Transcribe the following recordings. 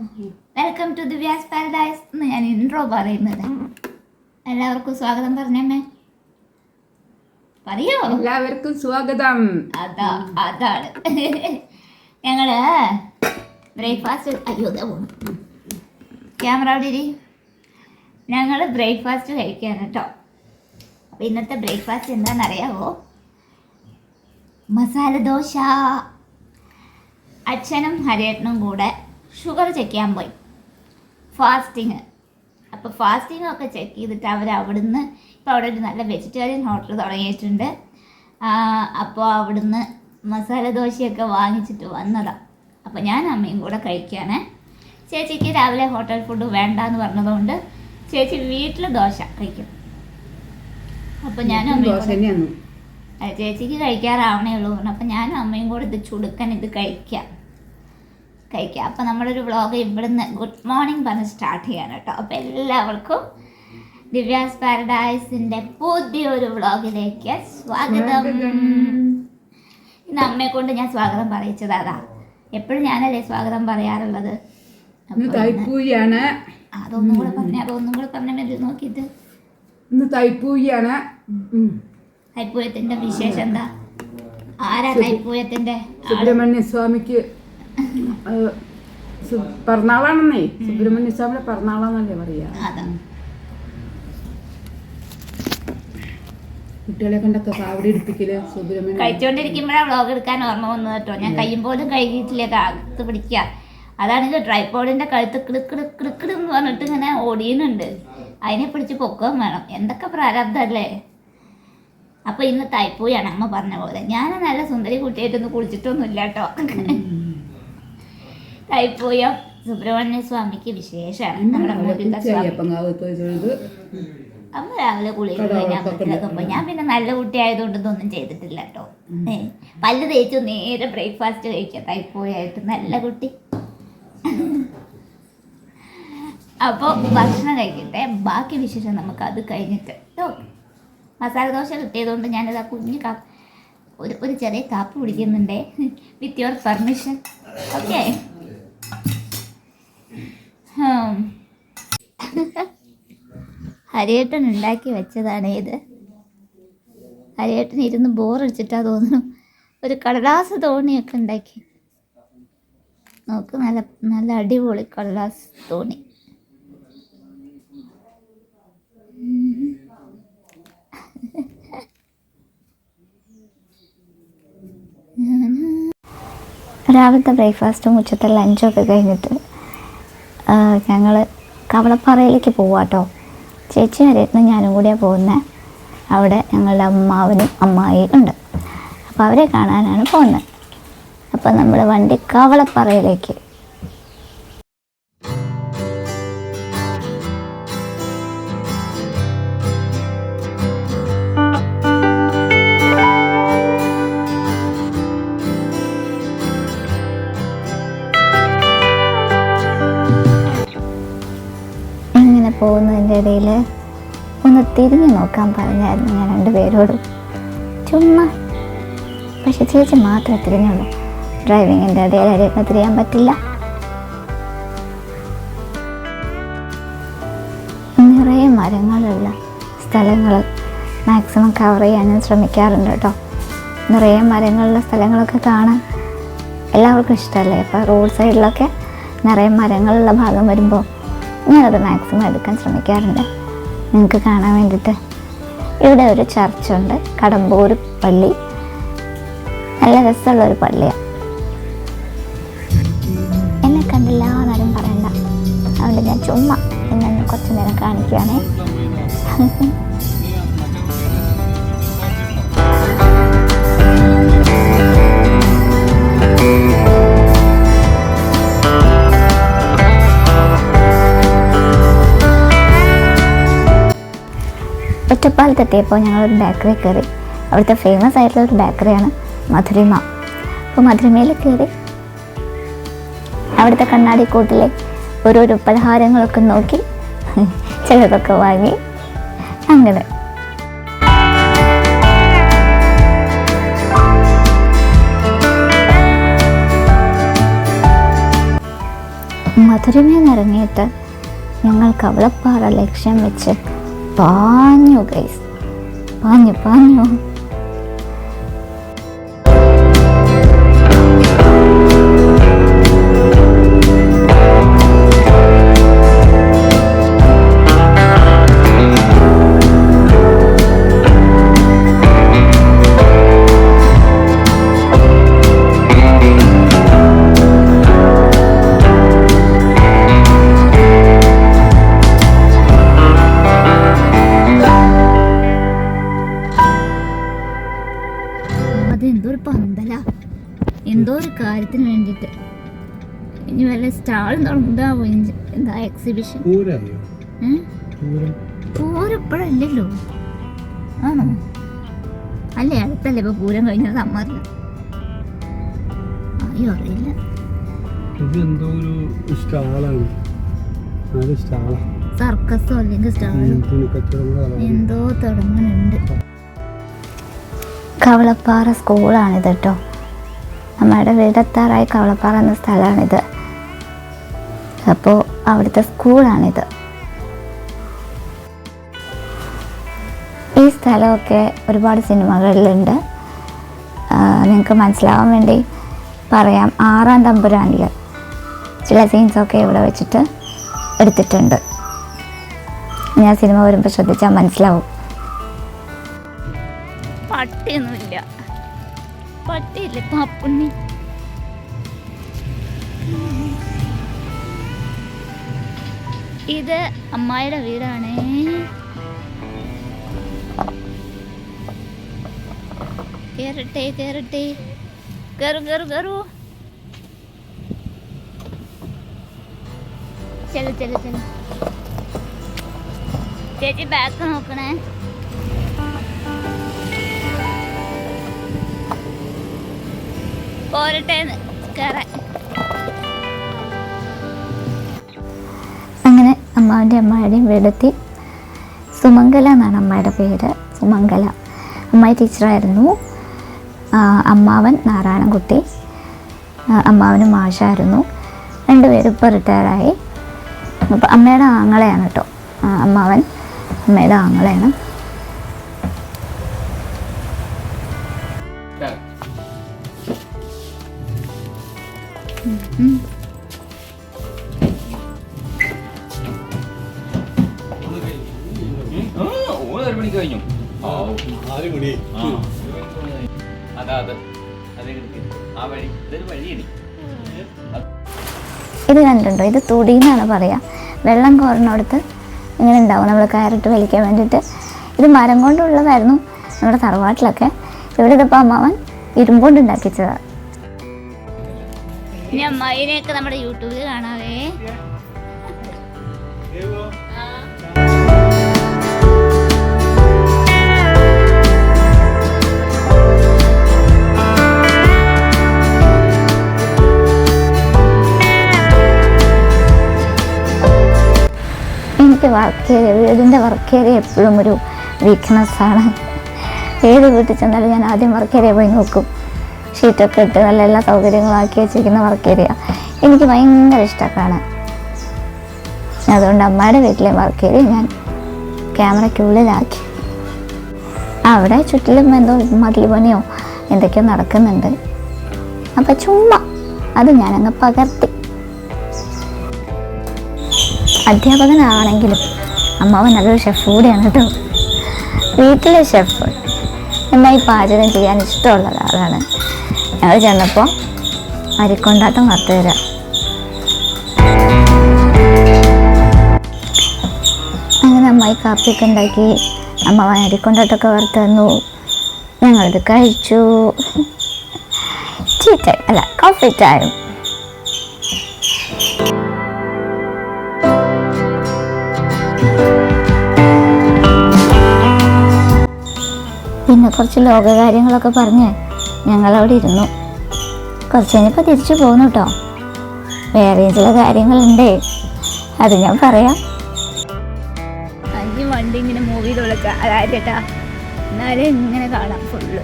Welcome to Divya's paradise എന്ന് ഞാൻ intro പറയുന്നത്. എല്ലാവർക്കും സ്വാഗതം പറഞ്ഞമ്മേ. പറയോ? എല്ലാവർക്കും സ്വാഗതം. അതാ അതാണ്. ഞങ്ങൾ ബ്രേക്ക്ഫാസ്റ്റ് അയ്യോ പോണു. ക്യാമറ അവിടെ ഇരി. ഞങ്ങൾ ബ്രേക്ക്ഫാസ്റ്റ് കഴിക്കാൻ കേട്ടോ അപ്പോൾ ഇന്നത്തെ ബ്രേക്ക്ഫാസ്റ്റ് എന്താണെന്നറിയാവോ? മസാല ദോശ. അച്ഛനും ഹരിയേട്ടനും കൂടെ ഷുഗർ ചെക്ക് ചെയ്യാൻ പോയി. ഫാസ്റ്റിങ് അപ്പോൾ ഫാസ്റ്റിംഗ് ഒക്കെ ചെക്ക് ചെയ്തിട്ട് അവർ അവിടുന്ന് ഇപ്പോൾ അവിടെ ഒരു നല്ല വെജിറ്റേറിയൻ ഹോട്ടൽ തുടങ്ങിയിട്ടുണ്ട്. അപ്പോൾ അവിടുന്ന് മസാല ദോശയൊക്കെ വാങ്ങിച്ചിട്ട് വന്നതാണ് അപ്പോൾ ഞാൻ അമ്മയും കൂടെ കഴിക്കുകയാണ് ചേച്ചിക്ക് രാവിലെ ഹോട്ടൽ ഫുഡ് വേണ്ട എന്ന് പറഞ്ഞതുകൊണ്ട് ചേച്ചി വീട്ടിൽ ദോശ കഴിക്കും. അപ്പോൾ ഞാനും അമ്മയും ചേച്ചിക്ക് കഴിക്കാറാവണേ ഉള്ളൂ. അപ്പം ഞാനും അമ്മയും കൂടെ ഇത് ചുടുക്കൻ ഇത് കഴിക്കാം. കഴിക്കാം. അപ്പം നമ്മുടെ ഒരു വ്ളോഗ് ഇവിടുന്ന് ഗുഡ് മോർണിംഗ് പറഞ്ഞ് സ്റ്റാർട്ട് ചെയ്യാൻ കേട്ടോ അപ്പം എല്ലാവർക്കും ദിവ്യാസ് പാരഡൈസിന്റെ പുതിയൊരു വ്ളോഗിലേക്ക് സ്വാഗതം. ഇന്ന് അമ്മയെ കൊണ്ട് ഞാൻ സ്വാഗതം പറയിച്ചത് അതാ. എപ്പോഴും ഞാനല്ലേ സ്വാഗതം പറയാറുള്ളത്? തൈപ്പൂയാണ് അതൊന്നും കൂടെ പറഞ്ഞാൽ അതൊന്നും കൂടെ പറഞ്ഞ മതി നോക്കിയിട്ട്. ഇന്ന് തൈപ്പൂയാണ്. തൈപ്പൂയത്തിന്റെ വിശേഷം എന്താ? ആരാ തൈപ്പൂയത്തിന്റെ ആൾ സുബ്രഹ്മണ്യ സ്വാമിക്ക് പിറന്നാളാണെന്നേ. സുബ്രഹ്മണ്യ സ്വാമിയുടെ പിറന്നാളാന്നല്ലേ പറയാ. കുട്ടികളെ കണ്ടൊക്കെ പാവടി എടുപ്പിക്കൽ സുബ്രഹ്മണ്യ കഴിച്ചുകൊണ്ടിരിക്കുമ്പോഴാണ് വ്ളോഗ് എടുക്കാൻ ഓർമ്മ വന്നു കേട്ടോ. ഞാൻ കയ്യും പോലും കഴുകിയിട്ടില്ല കാത്ത് പിടിക്കുക അതാണെങ്കിൽ ട്രൈപോഡിന്റെ കഴുത്ത് കിടുക്കിട് കിടുക്കിട് എന്ന് പറഞ്ഞിട്ട് ഇങ്ങനെ ഓടിയുന്നുണ്ട് അതിനെ പിടിച്ച് പൊക്കുകയും വേണം. എന്തൊക്കെ പ്രാരാബ്ദല്ലേ അപ്പൊ ഇന്ന് തൈപ്പൂയാണ് അമ്മ പറഞ്ഞ പോലെ. ഞാൻ നല്ല സുന്ദരി കുട്ടിയായിട്ടൊന്നും കുളിച്ചിട്ടൊന്നും ഇല്ല കേട്ടോ തൈപ്പൂയം സുബ്രഹ്മണ്യ സ്വാമിക്ക് വിശേഷമാണ് നമ്മുടെ സ്വാമി. അമ്മ രാവിലെ കുളി കഴിഞ്ഞാൽ ഞാൻ പിന്നെ നല്ല കുട്ടി ആയതുകൊണ്ട് ഇതൊന്നും ചെയ്തിട്ടില്ല കേട്ടോ. പല്ല് തേച്ചു നേരെ ബ്രേക്ക്ഫാസ്റ്റ് കഴിക്കാം തൈപ്പോയായിട്ട് നല്ല കുട്ടി. അപ്പോൾ ഭക്ഷണം കഴിക്കട്ടെ. ബാക്കി വിശേഷം നമുക്ക് അത് കഴിഞ്ഞിട്ട് കേട്ടോ മസാല ദോശ കിട്ടിയതുകൊണ്ട് ഞാനത് ആ കുഞ്ഞ് കാ ഒരു ഒരു ചെറിയ കാപ്പ് കുടിക്കുന്നുണ്ടേ. With your permission. ഓക്കെ. ഹരിയേട്ടൻ ഉണ്ടാക്കി വെച്ചതാണ് ഇത്. ഹരിയേട്ടൻ ഇരുന്ന് ബോറടിച്ചിട്ടാ തോന്നുന്നു. ഒരു കടലാസ് തോണിയൊക്കെ ഉണ്ടാക്കി. നോക്ക് നല്ല നല്ല അടിപൊളി കടലാസ് തോണി. രാവിലത്തെ ബ്രേക്ക്ഫാസ്റ്റും ഉച്ചത്തെ ലഞ്ചും ഒക്കെ കഴിഞ്ഞിട്ട് ഞങ്ങൾ കവളപ്പാറയിലേക്ക് പോവാട്ടോ. ചേച്ചി ആരായിരുന്നു ഞാനും കൂടിയാണ് പോകുന്നത് അവിടെ ഞങ്ങളുടെ അമ്മാവനും അമ്മായിയും ഉണ്ട്. അപ്പോൾ അവരെ കാണാനാണ് പോകുന്നത്. അപ്പോൾ നമ്മൾ വണ്ടി കവളപ്പാറയിലേക്ക് പോകുന്നതിന്റെ ഇടയിൽ ഒന്ന് തിരിഞ്ഞു നോക്കാൻ പറഞ്ഞായിരുന്നു ഞാൻ രണ്ടുപേരോടും. ചുമ്മാ. പക്ഷെ ചേച്ചി മാത്രമേ തിരിഞ്ഞുള്ളൂ. ഡ്രൈവിങ്ങിന്റെ ഇടയിൽ അരിയൊക്കെ തിരിയാൻ പറ്റില്ല. നിറയെ മരങ്ങളുള്ള സ്ഥലങ്ങൾ മാക്സിമം കവർ ചെയ്യാൻ ഞാൻ ശ്രമിക്കാറുണ്ട് കേട്ടോ. നിറയെ മരങ്ങളുള്ള സ്ഥലങ്ങളൊക്കെ കാണാൻ എല്ലാവർക്കും ഇഷ്ടമല്ലേ? അപ്പോൾ റോഡ് സൈഡിലൊക്കെ നിറയെ മരങ്ങളുള്ള ഭാഗം വരുമ്പോൾ ഞാനത് മാക്സിമം എടുക്കാൻ ശ്രമിക്കാറുണ്ട്. നിങ്ങൾക്ക് കാണാൻ വേണ്ടിയിട്ട്. ഇവിടെ ഒരു ചർച്ചുണ്ട്. കടമ്പൂർ പള്ളി. നല്ല രസമുള്ളൊരു പള്ളിയാണ് എന്നെ കണ്ടില്ല എന്നാലും പറയണ്ട. അതുകൊണ്ട് ഞാൻ ചുമ്മാ എന്നെ കുറച്ച് നേരം കാണിക്കുകയാണേ. ഒറ്റപ്പാലത്തെത്തിയപ്പോൾ ഞങ്ങളൊരു ബേക്കറി കയറി. അവിടുത്തെ ഫേമസ് ആയിട്ടുള്ള ഒരു ബേക്കറിയാണ് മധുരിമ. അപ്പോൾ മധുരിമയിൽ കയറി. അവിടുത്തെ കണ്ണാടിക്കൂട്ടിലെ ഓരോരോ പലഹാരങ്ങളൊക്കെ നോക്കി ചിലതൊക്കെ വാങ്ങി. അങ്ങനെ. മധുരമേന്ന് ഇറങ്ങിയിട്ട് ഞങ്ങൾ കവളപ്പാറ ലക്ഷ്യം വെച്ച് പാഞ്ഞു ഗൈസ് പാഞ്ഞു പാഞ്ഞു. കാര്യത്തിന് വേണ്ടിയിട്ട്. ഇനി വല്ല സ്റ്റാൾ ഉണ്ടാവോ ഇനി എന്താ എക്സിബിഷൻ പൂരം. ഇപ്പോഴല്ലല്ലോ. ആണോ? അല്ലേ അടുത്തല്ലേ ഇപ്പൊ പൂരം കഴിഞ്ഞ സമ്മറിന് അയ്യോ അറിയില്ല. ഒരു സ്റ്റാളാണ്. സ്റ്റാളാ. സർക്കസോ അല്ലെങ്കിൽ സ്റ്റാളോ? എന്തോ തുടങ്ങുന്നുണ്ട് കവളപ്പാറ സ്കൂളാണിത് കേട്ടോ. നമ്മുടെ വീടെത്താറായി കവളപ്പാറ എന്ന സ്ഥലമാണിത്. അപ്പോൾ അവിടുത്തെ സ്കൂളാണിത്. ഈ സ്ഥലമൊക്കെ ഒരുപാട് സിനിമകളിലുണ്ട്. നിങ്ങൾക്ക് മനസ്സിലാവാൻ വേണ്ടി പറയാം. ആറാം തമ്പുരാനിൽ ചില സീൻസൊക്കെ ഇവിടെ വെച്ചിട്ട് എടുത്തിട്ടുണ്ട്. ഞാൻ സിനിമ വരുമ്പോൾ ശ്രദ്ധിച്ചാൽ മനസ്സിലാവും. പട്ടിയില്ല പാപ്പുണ്ണി ഇത് അമ്മായിയുടെ വീടാണേ. കേറട്ടെ കേറട്ടെ. കയറു കയറു കയറു ചെല്ലു ചെല്ലു ചെല്ലു. ചേച്ചി ബാക്ക് നോക്കണേ. പോരട്ടെ അങ്ങനെ അമ്മാവിന്റെ അമ്മായുടെയും വീടെത്തി. സുമംഗല എന്നാണ് അമ്മയുടെ പേര്. സുമംഗല. അമ്മായി ടീച്ചറായിരുന്നു. അമ്മാവൻ നാരായണൻകുട്ടി. അമ്മാവന് മാഷായിരുന്നു. രണ്ടുപേരും ഇപ്പോൾ റിട്ടയറായി അപ്പോൾ അമ്മയുടെ ആങ്ങളെയാണ് കേട്ടോ അമ്മാവൻ അമ്മയുടെ ആങ്ങളെയാണ്. ഇത് കണ്ടിട്ടുണ്ടോ? ഇത് തുടി എന്നാണ് പറയുക വെള്ളം കോരണടുത്ത് ഇങ്ങനെ ഉണ്ടാവും. നമ്മൾ കയറിട്ട് വലിക്കാൻ വേണ്ടിയിട്ട്. ഇത് മരം കൊണ്ടുള്ളതായിരുന്നു നമ്മുടെ തറവാട്ടിലൊക്കെ. ഇവിടെ ഇതിപ്പോൾ അമ്മാവൻ ഇരുമ്പുകൊണ്ട് ഉണ്ടാക്കിച്ചതാണ് ഇനി അമ്മായിനെയൊക്കെ നമ്മുടെ യൂട്യൂബിൽ കാണാവേ. എനിക്ക് വർക്ക് ഏരിയ വീടിന്റെ വർക്ക് ഏരിയ എപ്പോഴും ഒരു വീക്ക്നെസ്സാണ് ഏത് വീട്ടിൽ ചെന്നാലും ഞാൻ ആദ്യം വർക്ക് ഏരിയ പോയി നോക്കും. ഷീറ്റൊക്കെ ഇട്ട് നല്ല എല്ലാ സൗകര്യങ്ങളും ആക്കി വെച്ചിരിക്കുന്ന വർക്ക് ഏരിയ എനിക്ക് ഭയങ്കര ഇഷ്ടമാണ് കാണാൻ അതുകൊണ്ട് അമ്മയുടെ വീട്ടിലെ വർക്ക് ഏരിയ ഞാൻ ക്യാമറയ്ക്കുള്ളിലാക്കി. അവിടെ ചുറ്റിലും എന്തോ മതിൽ പണിയോ എന്തൊക്കെയോ നടക്കുന്നുണ്ട്. അപ്പം ചുമ്മാ അത് ഞാനങ്ങ് പകർത്തി. അധ്യാപകനാണെങ്കിലും അമ്മാവൻ നല്ലൊരു ഷെഫ് കൂടിയാണ് കേട്ടോ. വീട്ടിലെ ഷെഫ് നന്നായി പാചകം ചെയ്യാൻ ഇഷ്ടമുള്ള ഒരാളാണ്. ഞങ്ങൾ ചെന്നപ്പോൾ അരിക്കൊണ്ടാട്ടം വറുത്ത് തരാം. അങ്ങനെ അമ്മായി കാപ്പിയൊക്കെ ഉണ്ടാക്കി അമ്മ അരിക്കൊണ്ടാട്ടമൊക്കെ വറുത്ത് തന്നു. ഞങ്ങളിത് കഴിച്ചു. ടൈം അല്ല കോഫി ടൈം പിന്നെ കുറച്ച് ലോകകാര്യങ്ങളൊക്കെ പറഞ്ഞ് ഞങ്ങളവിടെ ഇരുന്നു കുറച്ച് കഴിഞ്ഞപ്പോൾ തിരിച്ചു പോന്നു കേട്ടോ വേറെയും ചില കാര്യങ്ങളുണ്ടേ അത് ഞാൻ പറയാം അഞ്ച് വണ്ടി ഇങ്ങനെ മൂവ് ചെയ്തോളെ അതായത് ചേട്ടാ എന്നാലേ ഇങ്ങനെ കാണാം ഫുള്ള്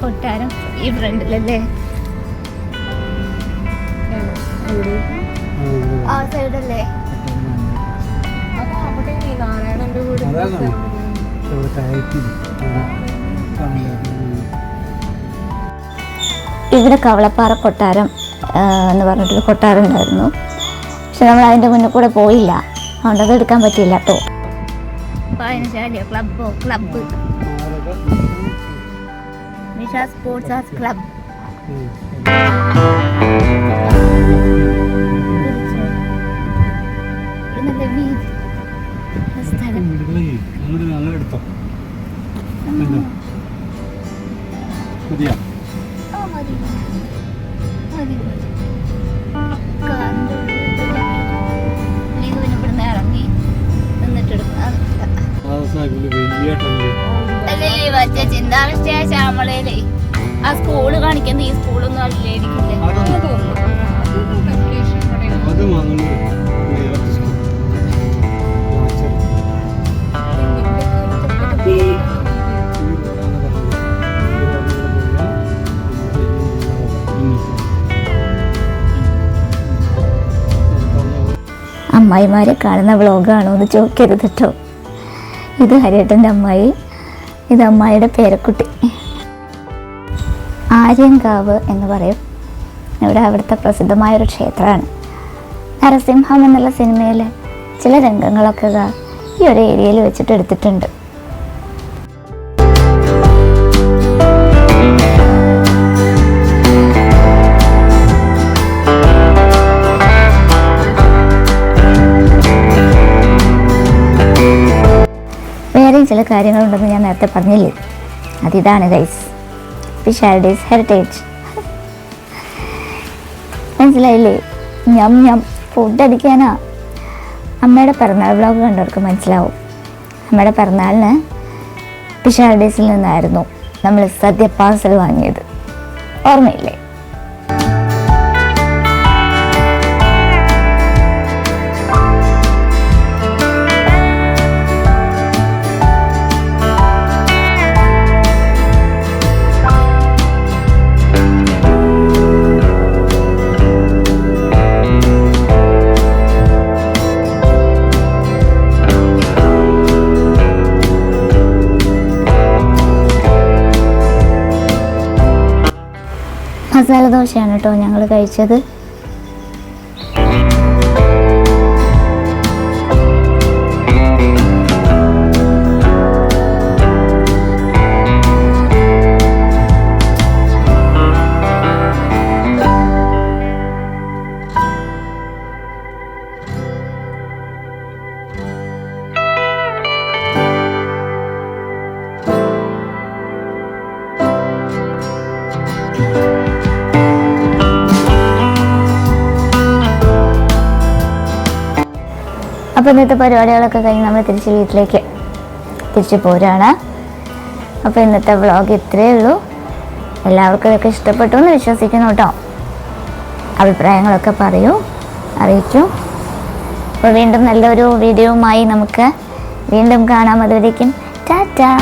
കൊട്ടാരം ഈ ഫ്രണ്ടിലല്ലേ ആ സൈഡല്ലേ ഇവിടെ കവളപ്പാറ കൊട്ടാരം എന്ന് പറഞ്ഞിട്ടൊരു കൊട്ടാരം ഉണ്ടായിരുന്നു. പക്ഷെ നമ്മൾ അതിന്റെ മുന്നിൽ കൂടെ പോയില്ല. അതുകൊണ്ട് അത് എടുക്കാൻ പറ്റിയില്ല കേട്ടോ. Club Nisha sports club. എടുക്കാം പാദസാക്കിൽ എടുത്തോ. ടങ്ക് അല്ലേ മറ്റേ ചിന്താവിഷ്ടയായ ശ്യാമളയിലേ ആ സ്കൂൾ കാണിക്കുന്ന ഈ സ്കൂളൊന്നും അല്ലായിരിക്കില്ലേ അത് മംഗളൂർ അമ്മായിമാരെ കാണുന്ന വ്ളോഗാണോ എന്ന് ചോദിക്കരുത് കേട്ടോ. ഇത് ഹരിയേട്ടന്റെ അമ്മായി. ഇത് അമ്മായിയുടെ പേരക്കുട്ടി. ആര്യങ്കാവ് എന്ന് പറയും. ഇവിടെ അവിടുത്തെ പ്രസിദ്ധമായ ഒരു ക്ഷേത്രമാണ്. നരസിംഹം എന്നുള്ള സിനിമയിലെ ചില രംഗങ്ങളൊക്കെ ഈ ഒരു ഏരിയയിൽ വെച്ചിട്ട് എടുത്തിട്ടുണ്ട്. കാര്യങ്ങളുണ്ടെന്ന് ഞാൻ നേരത്തെ പറഞ്ഞില്ലേ? അതിതാണ് ഗൈസ് ഫിഷാരിഡീസ് ഹെറിറ്റേജ് മനസ്സിലായില്ലേ? ഞം ഞം ഫുഡ് അടിക്കാനാ. അമ്മയുടെ പിറന്നാൾ വ്ളോഗ് കണ്ടവർക്ക് മനസ്സിലാവും. അമ്മയുടെ പിറന്നാളിന് ഫിഷാരിഡീസിൽ നിന്നായിരുന്നു നമ്മൾ സദ്യ പാർസൽ വാങ്ങിയത്. ഓർമ്മയില്ലേ? മസാല ദോശയാണ് കേട്ടോ ഞങ്ങൾ കഴിച്ചത്. അപ്പോൾ ഇന്നത്തെ പരിപാടികളൊക്കെ കഴിഞ്ഞ് നമ്മൾ തിരിച്ച് വീട്ടിലേക്ക് തിരിച്ച് പോരാണ്. അപ്പോൾ ഇന്നത്തെ വ്ളോഗ് ഇത്രയേ ഉള്ളൂ. എല്ലാവർക്കും ഇതൊക്കെ ഇഷ്ടപ്പെട്ടു എന്ന് വിശ്വസിക്കുന്നു കേട്ടോ. അഭിപ്രായങ്ങളൊക്കെ പറയൂ അറിയിക്കൂ. അപ്പോൾ വീണ്ടും നല്ലൊരു വീഡിയോവുമായി നമുക്ക് വീണ്ടും കാണാം. അതുവരേക്കും ടാറ്റാ.